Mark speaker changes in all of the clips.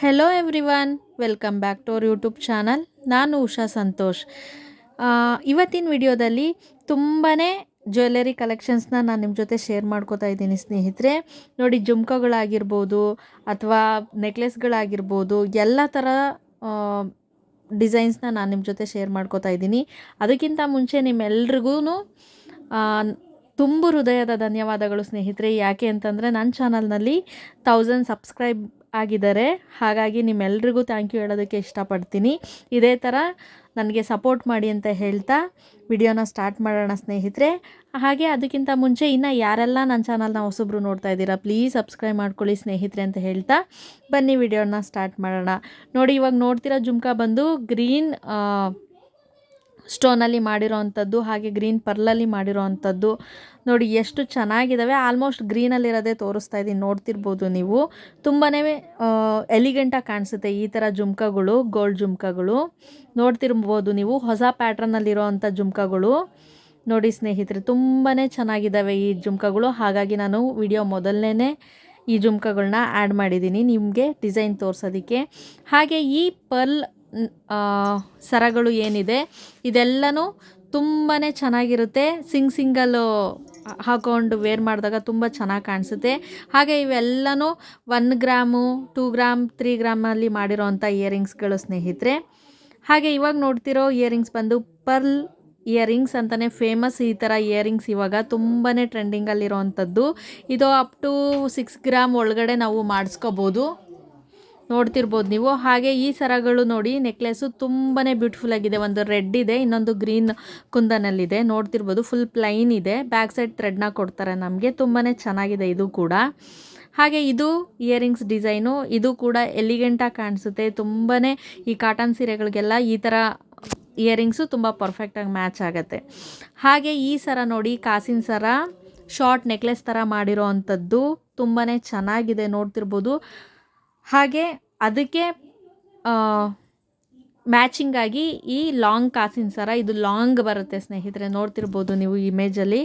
Speaker 1: Hello everyone welcome back to our YouTube channel ನಾನು ಉಷಾ ಸಂತೋಷ್. ಇವತ್ತಿನ ವಿಡಿಯೋದಲ್ಲಿ ತುಂಬಾ ಜ್ಯುವೆಲ್ಲರಿ ಕಲೆಕ್ಷನ್ಸ್ನ ನಾನು ನಿಮ್ಮ ಜೊತೆ ಶೇರ್ ಮಾಡ್ಕೋತಾ ಇದ್ದೀನಿ ಸ್ನೇಹಿತರೆ. ನೋಡಿ, ಜುಮ್ಕಗಳಾಗಿರ್ಬೋದು ಅಥವಾ ನೆಕ್ಲೆಸ್ಗಳಾಗಿರ್ಬೋದು ಎಲ್ಲ ಥರ ಡಿಸೈನ್ಸ್ನ ನಾನು ನಿಮ್ಮ ಜೊತೆ ಶೇರ್ ಮಾಡ್ಕೋತಾ ಇದ್ದೀನಿ. ಅದಕ್ಕಿಂತ ಮುಂಚೆ ನಿಮ್ಮೆಲ್ರಿಗೂ ತುಂಬ ಹೃದಯದ ಧನ್ಯವಾದಗಳು ಸ್ನೇಹಿತರೆ. ಯಾಕೆ ಅಂತಂದರೆ ನನ್ನ ಚಾನಲ್ನಲ್ಲಿ ತೌಸಂಡ್ ಸಬ್ಸ್ಕ್ರೈಬ್ ಆಗಿದ್ದಾರೆ. ಹಾಗಾಗಿ ನಿಮ್ಮೆಲ್ರಿಗೂ ಥ್ಯಾಂಕ್ ಯು ಹೇಳೋದಕ್ಕೆ ಇಷ್ಟಪಡ್ತೀನಿ. ಇದೇ ಥರ ನನಗೆ ಸಪೋರ್ಟ್ ಮಾಡಿ ಅಂತ ಹೇಳ್ತಾ ವಿಡಿಯೋನ ಸ್ಟಾರ್ಟ್ ಮಾಡೋಣ ಸ್ನೇಹಿತರೆ. ಹಾಗೆ ಅದಕ್ಕಿಂತ ಮುಂಚೆ ಇನ್ನು ಯಾರೆಲ್ಲ ನನ್ನ ಚಾನಲ್ನ ಹೊಸಬ್ರು ನೋಡ್ತಾ ಇದ್ದೀರಾ ಪ್ಲೀಸ್ ಸಬ್ಸ್ಕ್ರೈಬ್ ಮಾಡ್ಕೊಳ್ಳಿ ಸ್ನೇಹಿತರೆ ಅಂತ ಹೇಳ್ತಾ ಬನ್ನಿ ವಿಡಿಯೋನ ಸ್ಟಾರ್ಟ್ ಮಾಡೋಣ. ನೋಡಿ ಇವಾಗ ನೋಡ್ತಿರೋ ಜುಮ್ಕಾ ಬಂದು ಗ್ರೀನ್ ಸ್ಟೋನಲ್ಲಿ ಮಾಡಿರೋ ಅಂಥದ್ದು ಹಾಗೆ ಗ್ರೀನ್ ಪರ್ಲಲ್ಲಿ ಮಾಡಿರೋ ಅಂಥದ್ದು ನೋಡಿ, ಎಷ್ಟು ಚೆನ್ನಾಗಿದ್ದಾವೆ ಆಲ್ಮೋಸ್ಟ್ ಗ್ರೀನಲ್ಲಿರೋದೇ ತೋರಿಸ್ತಾ ಇದ್ದೀನಿ ನೋಡ್ತಿರ್ಬೋದು ನೀವು. ತುಂಬಾ ಎಲಿಗೆಂಟಾಗಿ ಕಾಣಿಸುತ್ತೆ ಈ ಥರ ಜುಮ್ಕಗಳು ಗೋಲ್ಡ್ ಜುಮ್ಕಗಳು. ನೋಡ್ತಿರ್ಬೋದು ನೀವು, ಹೊಸ ಪ್ಯಾಟ್ರನ್ನಲ್ಲಿರೋ ಅಂಥ ಜುಮ್ಕಗಳು. ನೋಡಿ ಸ್ನೇಹಿತರೆ ತುಂಬಾ ಚೆನ್ನಾಗಿದ್ದಾವೆ ಈ ಜುಮ್ಕಗಳು. ಹಾಗಾಗಿ ನಾನು ವಿಡಿಯೋ ಮೊದಲನೇ ಈ ಜುಮ್ಕಗಳನ್ನ ಆ್ಯಡ್ ಮಾಡಿದ್ದೀನಿ ನಿಮಗೆ ಡಿಸೈನ್ ತೋರಿಸೋದಕ್ಕೆ. ಹಾಗೆ ಈ ಪರ್ಲ್ ಸರಗಳು ಏನಿದೆ, ಇದೆಲ್ಲನೂ ತುಂಬಾ ಚೆನ್ನಾಗಿರುತ್ತೆ. ಸಿಂಗ್ ಸಿಂಗಲ್ಲು ಹಾಕೊಂಡು ವೇರ್ ಮಾಡಿದಾಗ ತುಂಬ ಚೆನ್ನಾಗಿ ಕಾಣಿಸುತ್ತೆ. ಹಾಗೆ ಇವೆಲ್ಲನೂ one gram, two gram, three ಗ್ರಾಮಲ್ಲಿ ಮಾಡಿರೋವಂಥ ಇಯರಿಂಗ್ಸ್ಗಳು ಸ್ನೇಹಿತರೆ. ಹಾಗೆ ಇವಾಗ ನೋಡ್ತಿರೋ ಇಯರಿಂಗ್ಸ್ ಬಂದು ಪರ್ಲ್ ಇಯರಿಂಗ್ಸ್ ಅಂತಲೇ ಫೇಮಸ್ ಈ ಥರ ಇಯರಿಂಗ್ಸ್ ಇವಾಗ ತುಂಬಾ ಟ್ರೆಂಡಿಂಗಲ್ಲಿರೋವಂಥದ್ದು ಇದು ಅಪ್ ಟು ಸಿಕ್ಸ್ ಗ್ರಾಮ್ ಒಳಗಡೆ ನಾವು ಮಾಡಿಸ್ಕೋಬೋದು. ನೋಡ್ತಿರ್ಬೋದು ನೀವು. ಹಾಗೆ ಈ ಸರಗಳು ನೋಡಿ ನೆಕ್ಲೆಸ್ಸು ತುಂಬಾ ಬ್ಯೂಟಿಫುಲ್ ಆಗಿದೆ. ಒಂದು ರೆಡ್ ಇದೆ, ಇನ್ನೊಂದು ಗ್ರೀನ್ ಕುಂದನಲ್ಲಿದೆ. ನೋಡ್ತಿರ್ಬೋದು ಫುಲ್ ಪ್ಲೈನ್ ಇದೆ. ಬ್ಯಾಕ್ ಸೈಡ್ ಥ್ರೆಡ್ನ ಕೊಡ್ತಾರೆ ನಮಗೆ. ತುಂಬಾ ಚೆನ್ನಾಗಿದೆ ಇದು ಕೂಡ. ಹಾಗೆ ಇದು ಇಯರಿಂಗ್ಸ್ ಡಿಸೈನು ಇದು ಕೂಡ ಎಲಿಗೆಂಟಾಗಿ ಕಾಣಿಸುತ್ತೆ. ತುಂಬಾ ಈ ಕಾಟನ್ ಸೀರೆಗಳಿಗೆಲ್ಲ ಈ ಥರ ಇಯರಿಂಗ್ಸು ತುಂಬ ಪರ್ಫೆಕ್ಟಾಗಿ ಮ್ಯಾಚ್ ಆಗುತ್ತೆ. ಹಾಗೆ ಈ ಸರ ನೋಡಿ, ಕಾಸಿನ ಸರ ಶಾರ್ಟ್ ನೆಕ್ಲೆಸ್ ಥರ ಮಾಡಿರೋ ಅಂಥದ್ದು ತುಂಬಾ ಚೆನ್ನಾಗಿದೆ. ನೋಡ್ತಿರ್ಬೋದು ಹಾಗೆ ಅದಕ್ಕೆ ಮ್ಯಾಚಿಂಗ್ ಆಗಿ ಈ ಲಾಂಗ್ ಕಾಸಿನ ಸರ ಇದು ಲಾಂಗ್ ಬರುತ್ತೆ ಸ್ನೇಹಿತರೆ, ನೋಡ್ತಿರ್ಬೋದು ನೀವು ಇಮೇಜಲ್ಲಿ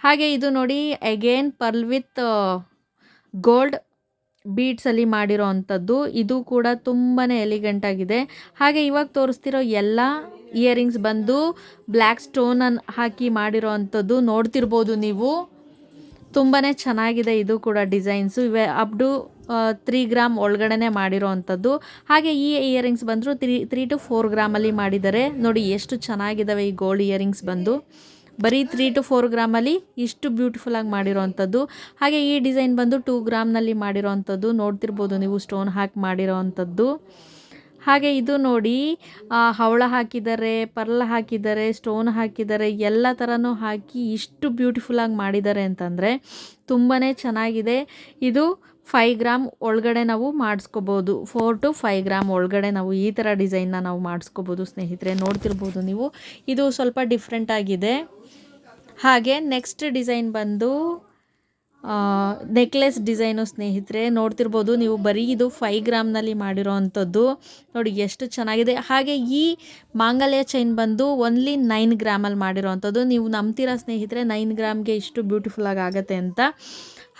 Speaker 1: ಹಾಗೆ ಇದು ನೋಡಿ ಅಗೇನ್ ಪರ್ಲ್ ವಿತ್ ಗೋಲ್ಡ್ ಬೀಟ್ಸಲ್ಲಿ ಮಾಡಿರೋ ಅಂಥದ್ದು. ಇದು ಕೂಡ ತುಂಬಾ ಎಲಿಗೆಂಟ್ ಆಗಿದೆ. ಹಾಗೆ ಇವಾಗ ತೋರಿಸ್ತಿರೋ ಎಲ್ಲ ಇಯರಿಂಗ್ಸ್ ಬಂದು ಬ್ಲ್ಯಾಕ್ ಸ್ಟೋನನ್ನು ಹಾಕಿ ಮಾಡಿರೋ ಅಂಥದ್ದು ನೋಡ್ತಿರ್ಬೋದು ನೀವು. ತುಂಬಾ ಚೆನ್ನಾಗಿದೆ ಇದು ಕೂಡ ಡಿಸೈನ್ಸು ಇವೆ ಅಪ್ ಟು ತ್ರೀ ಗ್ರಾಮ್ ಒಳಗಡೆನೆ ಮಾಡಿರೋ ಅಂಥದ್ದು ಹಾಗೆ ಈ ಇಯರಿಂಗ್ಸ್ ಬಂದರೂ ತ್ರೀ ತ್ರೀ ಟು ಫೋರ್ ಗ್ರಾಮಲ್ಲಿ ಮಾಡಿದ್ದಾರೆ ನೋಡಿ ಎಷ್ಟು ಚೆನ್ನಾಗಿದ್ದಾವೆ ಈ ಗೋಲ್ಡ್ ಇಯರಿಂಗ್ಸ್ ಬಂದು. ಬರೀ ತ್ರೀ ಟು ಫೋರ್ ಗ್ರಾಮಲ್ಲಿ ಇಷ್ಟು ಬ್ಯೂಟಿಫುಲ್ಲಾಗಿ ಮಾಡಿರೋ ಅಂಥದ್ದು ಹಾಗೆ ಈ ಡಿಸೈನ್ ಬಂದು ಟೂ ಗ್ರಾಮ್ನಲ್ಲಿ ಮಾಡಿರೋವಂಥದ್ದು ನೋಡ್ತಿರ್ಬೋದು ನೀವು ಸ್ಟೋನ್ ಹಾಕಿ ಮಾಡಿರೋ ಅಂಥದ್ದು ಹಾಗೆ ಇದು ನೋಡಿ ಹವಳ ಹಾಕಿದ್ದಾರೆ ಪರ್ಲ್ ಹಾಕಿದ್ದಾರೆ ಸ್ಟೋನ್ ಹಾಕಿದ್ದಾರೆ ಎಲ್ಲ ಥರನೂ ಹಾಕಿ ಇಷ್ಟು ಬ್ಯೂಟಿಫುಲ್ಲಾಗಿ ಮಾಡಿದ್ದಾರೆ ಅಂತಂದರೆ ತುಂಬಾ ಚೆನ್ನಾಗಿದೆ. ಇದು ಫೈ ಗ್ರಾಮ್ ಒಳಗಡೆ ನಾವು ಮಾಡಿಸ್ಕೋಬೋದು. ಫೋರ್ ಟು ಫೈ ಗ್ರಾಮ್ ಒಳಗಡೆ ನಾವು ಈ ಥರ ಡಿಸೈನ್ನ ನಾವು ಮಾಡಿಸ್ಕೋಬೋದು ಸ್ನೇಹಿತರೆ. ನೋಡ್ತಿರ್ಬೋದು ನೀವು. ಇದು ಸ್ವಲ್ಪ ಡಿಫ್ರೆಂಟ್ ಆಗಿದೆ. ಹಾಗೆ ನೆಕ್ಸ್ಟ್ ಡಿಸೈನ್ ಬಂದು ನೆಕ್ಲೆಸ್ ಡಿಸೈನು ಸ್ನೇಹಿತರೆ. ನೋಡ್ತಿರ್ಬೋದು ನೀವು ಬರೀ ಇದು ಫೈ ಗ್ರಾಮ್ನಲ್ಲಿ ಮಾಡಿರೋ ಅಂಥದ್ದು. ನೋಡಿ ಎಷ್ಟು ಚೆನ್ನಾಗಿದೆ. ಹಾಗೆ ಈ ಮಾಂಗಲ್ಯ ಚೈನ್ ಬಂದು ಓನ್ಲಿ ನೈನ್ ಗ್ರಾಮಲ್ಲಿ ಮಾಡಿರೋ ಅಂಥದ್ದು. ನೀವು ನಂಬ್ತೀರಾ ಸ್ನೇಹಿತರೆ? ನೈನ್ ಗ್ರಾಮ್ಗೆ ಇಷ್ಟು ಬ್ಯೂಟಿಫುಲ್ಲಾಗಿ ಆಗುತ್ತೆ ಅಂತ.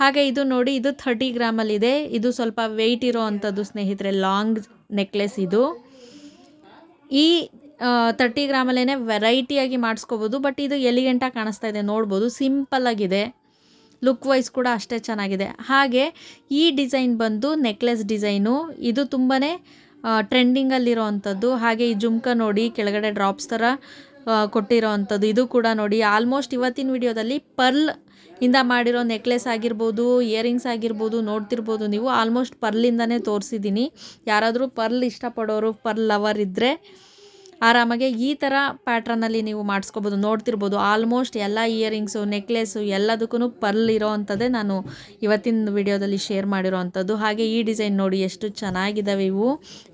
Speaker 1: ಹಾಗೆ ಇದು ನೋಡಿ, ಇದು ಥರ್ಟಿ ಗ್ರಾಮಲ್ಲಿದೆ. ಇದು ಸ್ವಲ್ಪ ವೆಯ್ಟ್ ಇರೋ ಅಂಥದ್ದು ಸ್ನೇಹಿತರೆ ಲಾಂಗ್ ನೆಕ್ಲೆಸ್ ಇದು. ಈ ತರ್ಟಿ ಗ್ರಾಮಲ್ಲೇ ವೆರೈಟಿಯಾಗಿ ಮಾಡಿಸ್ಕೋಬೋದು ಬಟ್ ಇದು ಎಲಿಗೆಂಟಾಗಿ ಕಾಣಿಸ್ತಾ ಇದೆ, ನೋಡ್ಬೋದು. ಸಿಂಪಲ್ ಆಗಿದೆ. ಲುಕ್ ವೈಸ್ ಕೂಡ ಅಷ್ಟೇ ಚೆನ್ನಾಗಿದೆ. ಹಾಗೆ ಈ ಡಿಸೈನ್ ಬಂದು ನೆಕ್ಲೆಸ್ ಡಿಸೈನು. ಇದು ತುಂಬಾ ಟ್ರೆಂಡಿಂಗಲ್ಲಿರೋ ಅಂಥದ್ದು. ಹಾಗೆ ಈ ಜುಮ್ಕ ನೋಡಿ, ಕೆಳಗಡೆ ಡ್ರಾಪ್ಸ್ ಥರ ಕೊಟ್ಟಿರೋ ಅಂಥದ್ದು. ಇದು ಕೂಡ ನೋಡಿ ಆಲ್ಮೋಸ್ಟ್ ಇವತ್ತಿನ ವಿಡಿಯೋದಲ್ಲಿ ಪರ್ಲ್ ಇಂದ ಮಾಡಿರೋ ನೆಕ್ಲೆಸ್ ಆಗಿರ್ಬೋದು ಇಯರಿಂಗ್ಸ್ ಆಗಿರ್ಬೋದು, ನೋಡ್ತಿರ್ಬೋದು ನೀವು. ಆಲ್ಮೋಸ್ಟ್ ಪರ್ಲಿಂದನೇ ತೋರಿಸಿದ್ದೀನಿ. ಯಾರಾದರೂ ಪರ್ಲ್ ಇಷ್ಟಪಡೋರು, ಪರ್ಲ್ ಲವರ್ ಇದ್ದರೆ ಆರಾಮಾಗೆ ಈ ಥರ ಪ್ಯಾಟ್ರನಲ್ಲಿ ನೀವು ಮಾಡಿಸ್ಕೋಬೋದು, ನೋಡ್ತಿರ್ಬೋದು. ಆಲ್ಮೋಸ್ಟ್ ಎಲ್ಲ ಇಯರಿಂಗ್ಸು ನೆಕ್ಲೆಸ್ಸು ಎಲ್ಲದಕ್ಕೂ ಪರ್ಲ್ ಇರೋ ಅಂಥದ್ದೇ ನಾನು ಇವತ್ತಿನ ವಿಡಿಯೋದಲ್ಲಿ ಶೇರ್ ಮಾಡಿರೋ ಅಂಥದ್ದು. ಹಾಗೆ ಈ ಡಿಸೈನ್ ನೋಡಿ ಎಷ್ಟು ಚೆನ್ನಾಗಿದ್ದಾವೆ ಇವು.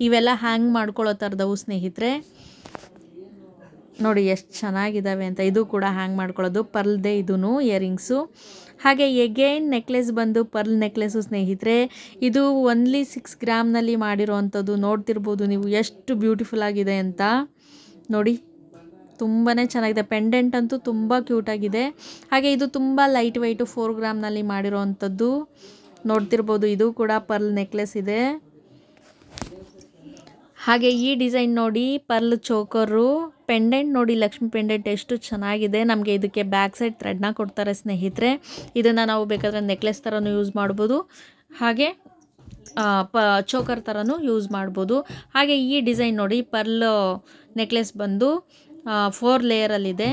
Speaker 1: ಇವೆಲ್ಲ ಹ್ಯಾಂಗ್ ಮಾಡ್ಕೊಳ್ಳೋ ಥರದವು ಸ್ನೇಹಿತರೆ. ನೋಡಿ ಎಷ್ಟು ಚೆನ್ನಾಗಿದ್ದಾವೆ ಅಂತ. ಇದು ಕೂಡ ಹ್ಯಾಂಗ್ ಮಾಡ್ಕೊಳ್ಳೋದು. ಪರ್ಲ್ದೇ ಇದೂ ಇಯರಿಂಗ್ಸು ಹಾಗೆ ಎಗೈನ್ ನೆಕ್ಲೆಸ್ ಬಂದು ಪರ್ಲ್ ನೆಕ್ಲೆಸ್ಸು ಸ್ನೇಹಿತರೆ, ಇದು ಒನ್ಲಿ ಸಿಕ್ಸ್ ಗ್ರಾಮ್ನಲ್ಲಿ ಮಾಡಿರೋವಂಥದ್ದು. ನೋಡ್ತಿರ್ಬೋದು ನೀವು ಎಷ್ಟು ಬ್ಯೂಟಿಫುಲ್ ಆಗಿದೆ ಅಂತ. ನೋಡಿ ತುಂಬಾ ಚೆನ್ನಾಗಿದೆ. ಪೆಂಡೆಂಟ್ ಅಂತೂ ತುಂಬ ಕ್ಯೂಟಾಗಿದೆ ಹಾಗೆ ಇದು ತುಂಬ ಲೈಟ್ ವೆಯ್ಟು ಫೋರ್ ಗ್ರಾಮ್ನಲ್ಲಿ ಮಾಡಿರೋ ಅಂಥದ್ದು ನೋಡ್ತಿರ್ಬೋದು ಇದು ಕೂಡ ಪರ್ಲ್ ನೆಕ್ಲೆಸ್ ಇದೆ. ಹಾಗೆ ಈ ಡಿಸೈನ್ ನೋಡಿ ಪರ್ಲ್ ಚೋಕರು ಪೆಂಡೆಂಟ್ ನೋಡಿ ಲಕ್ಷ್ಮಿ ಪೆಂಡೆಂಟ್ ಎಷ್ಟು ಚೆನ್ನಾಗಿದೆ. ನಮಗೆ ಇದಕ್ಕೆ ಬ್ಯಾಕ್ ಸೈಡ್ ಥ್ರೆಡ್ನ ಕೊಡ್ತಾರೆ ಸ್ನೇಹಿತರೆ. ಇದನ್ನು ನಾವು ಬೇಕಾದರೆ ನೆಕ್ಲೆಸ್ ಥರನೂ ಯೂಸ್ ಮಾಡ್ಬೋದು. ಹಾಗೆ ಪ, ಚೋಕರ್ ಥರನೂ ಯೂಸ್ ಮಾಡ್ಬೋದು. ಹಾಗೆ ಈ ಡಿಸೈನ್ ನೋಡಿ ಪರ್ಲ್ ನೆಕ್ಲೆಸ್ ಬಂದು ಫೋರ್ ಲೇಯರಲ್ಲಿದೆ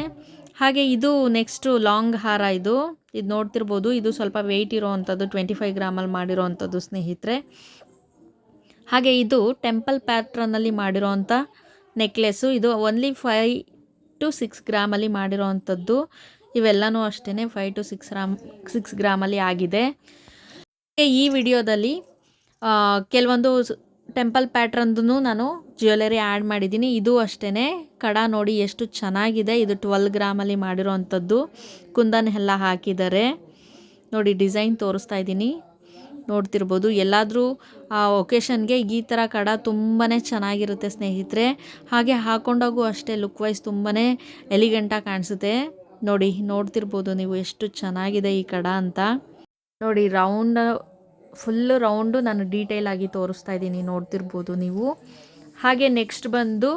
Speaker 1: ಹಾಗೆ ಇದು ನೆಕ್ಸ್ಟು ಲಾಂಗ್ ಹಾರ ಇದು. ಇದು ನೋಡ್ತಿರ್ಬೋದು. ಇದು ಸ್ವಲ್ಪ ವೆಯ್ಟ್ ಇರೋವಂಥದ್ದು ಟ್ವೆಂಟಿ ಫೈವ್ ಗ್ರಾಮಲ್ಲಿ ಮಾಡಿರೋವಂಥದ್ದು ಸ್ನೇಹಿತರೆ. ಹಾಗೆ ಇದು ಟೆಂಪಲ್ ಪ್ಯಾಟ್ರನಲ್ಲಿ ಮಾಡಿರೋವಂಥ ನೆಕ್ಲೆಸ್ಸು, ಇದು ಓನ್ಲಿ ಫೈ ಟು ಸಿಕ್ಸ್ ಗ್ರಾಮಲ್ಲಿ ಮಾಡಿರೋವಂಥದ್ದು ಇವೆಲ್ಲನೂ ಅಷ್ಟೇ five to six gram six ಗ್ರಾಮಲ್ಲಿ ಆಗಿದೆ. ಈ ವಿಡಿಯೋದಲ್ಲಿ ಕೆಲವೊಂದು ಟೆಂಪಲ್ ಪ್ಯಾಟ್ರನ್ದು ನಾನು ಜ್ಯುವೆಲರಿ ಆ್ಯಡ್ ಮಾಡಿದ್ದೀನಿ. ಇದು ಅಷ್ಟೇ ಕಡ ನೋಡಿ ಎಷ್ಟು ಚೆನ್ನಾಗಿದೆ. ಇದು ಟ್ವೆಲ್ ಗ್ರಾಮಲ್ಲಿ ಮಾಡಿರೋವಂಥದ್ದು ಕುಂದನ್ ಎಲ್ಲ ಹಾಕಿದ್ದಾರೆ. ನೋಡಿ ಡಿಸೈನ್ ತೋರಿಸ್ತಾ ಇದ್ದೀನಿ. ನೋಡ್ತಿರ್ಬೋದು. ಎಲ್ಲಾದರೂ, ಆ ಒಕೇಶನ್ಗೆ ಈ ಥರ ಕಡ ತುಂಬಾ ಚೆನ್ನಾಗಿರುತ್ತೆ ಸ್ನೇಹಿತರೆ. ಹಾಗೆ ಹಾಕೊಂಡಾಗೂ ಅಷ್ಟೇ ಲುಕ್ ವೈಸ್ ತುಂಬಾ ಎಲಿಗೆಂಟಾಗಿ ಕಾಣಿಸುತ್ತೆ. ನೋಡಿ, ನೋಡ್ತಿರ್ಬೋದು ನೀವು ಎಷ್ಟು ಚೆನ್ನಾಗಿದೆ ಈ ಕಡ ಅಂತ. ನೋಡಿ ರೌಂಡ್ ಫುಲ್ಲು ರೌಂಡು ನಾನು ಡೀಟೇಲ್ ಆಗಿ ತೋರಿಸ್ತಾ ಇದ್ದೀನಿ, ನೋಡ್ತಿರ್ಬೋದು ನೀವು. ಹಾಗೆ ನೆಕ್ಸ್ಟ್ ಬಂದು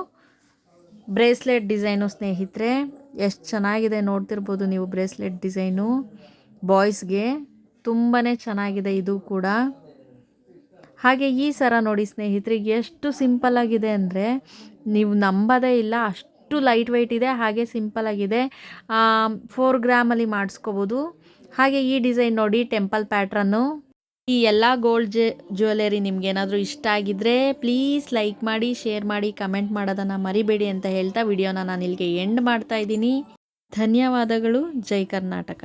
Speaker 1: ಬ್ರೇಸ್ಲೆಟ್ ಡಿಸೈನು ಸ್ನೇಹಿತರೆ. ಎಷ್ಟು ಚೆನ್ನಾಗಿದೆ ನೋಡ್ತಿರ್ಬೋದು ನೀವು ಬ್ರೇಸ್ಲೆಟ್ ಡಿಸೈನು. ಬಾಯ್ಸ್ಗೆ. ತುಂಬಾ ಚೆನ್ನಾಗಿದೆ ಇದು ಕೂಡ. ಹಾಗೆ ಈ ಸರ ನೋಡಿ ಸ್ನೇಹಿತರಿಗೆ ಎಷ್ಟು ಸಿಂಪಲ್ ಆಗಿದೆ ಅಂದರೆ ನೀವು ನಂಬೋದೇ ಇಲ್ಲ, ಅಷ್ಟು ಲೈಟ್ ವೆಯ್ಟ್ ಇದೆ, ಹಾಗೆ ಸಿಂಪಲ್ ಆಗಿದೆ. ಫೋರ್ ಗ್ರಾಮಲ್ಲಿ ಮಾಡಿಸ್ಕೋಬೋದು. ಹಾಗೆ ಈ ಡಿಸೈನ್ ನೋಡಿ ಟೆಂಪಲ್ ಪ್ಯಾಟ್ರನ್ನು ಈ ಎಲ್ಲ ಗೋಲ್ಡ್ ಜೆ ಜ್ಯುವೆಲರಿ ನಿಮ್ಗೇನಾದರೂ ಇಷ್ಟ ಆಗಿದ್ದರೆ ಪ್ಲೀಸ್ ಲೈಕ್ ಮಾಡಿ ಶೇರ್ ಮಾಡಿ ಕಮೆಂಟ್ ಮಾಡೋದನ್ನು ಮರಿಬೇಡಿ ಅಂತ ಹೇಳ್ತಾ ವಿಡಿಯೋನ ನಾನು ಇಲ್ಲಿಗೆ ಎಂಡ್ ಮಾಡ್ತಾ ಇದ್ದೀನಿ. ಧನ್ಯವಾದಗಳು. ಜೈ ಕರ್ನಾಟಕ.